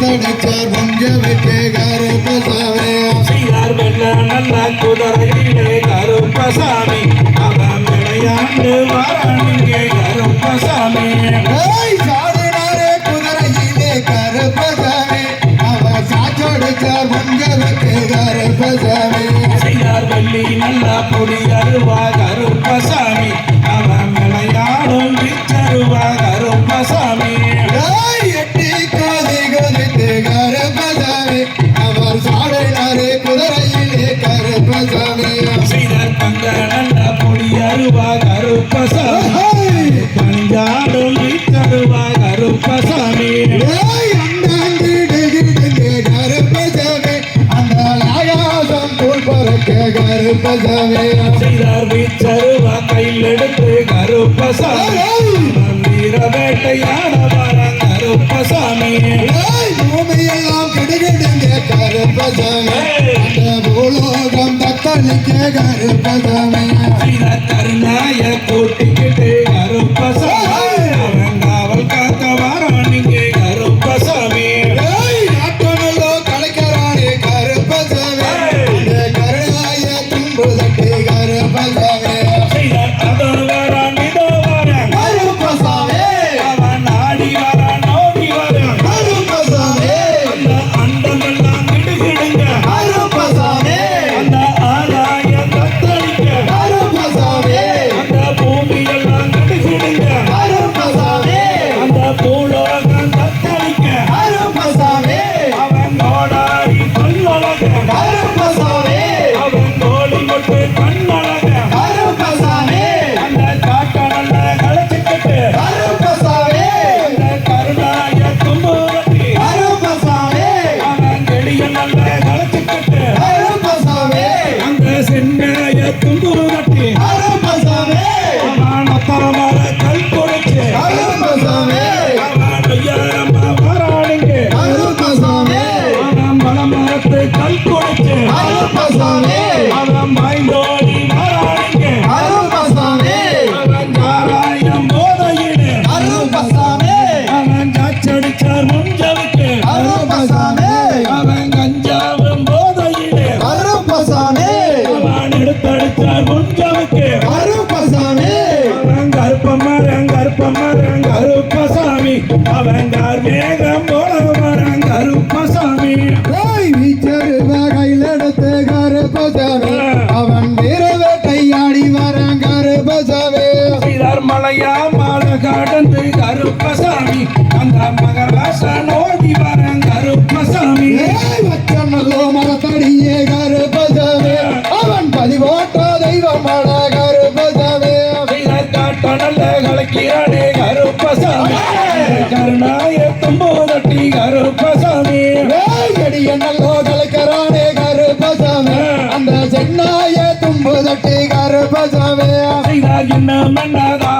தடுத்தார் பஞ்ச விட்டு கருப்பசாமி சீரார் வெள்ள நல்ல குதிரையிலே கருப்பசாமி அவன் விளையாண்டு வாரணிங்கே கருப்பசாமி சாதினாரே குதிரையிலே கருப்பசாமி அவன் சாச்சோடுத்தார் பஞ்ச விட்டு கருப்பசாமி சீரார் வெள்ளி நல்ல புடி அருவா கருப்பசாமி. கருப்பசாமி வீர வேட்டையாட வரான் கருப்பசாமி பூமியெல்லாம் கிடுகிடுங்க கருப்பசாமி பூலோகம் தத்தளிக்க கருப்பசாமி. கருணாய கூட்டிக்கிட்டு கருப்பசாமி. அவன் கார்மேகம் போல மரன் கருப்பசாமி ஏய், வீச்சருவ கையில் எடுத்து கருப்பசாமி அவன் வீர வேட்டையாடி வரான் கருப்பசாமி சீதார் மலையா மாலை கடந்து கருப்பசாமி அந்த மகராச நோக்கி வரன் கருப்பசாமி ஏய், வச்சனல்லோ மரத்தடியே கருணாய தும்போதட்டி கருப்பசாமி. எடிய நல்லோ கலக்கரானே கருப்பசாமி. அந்த சென்னாய தும்பு தட்டி கருப்பசாமி என்ன மன்னதாமத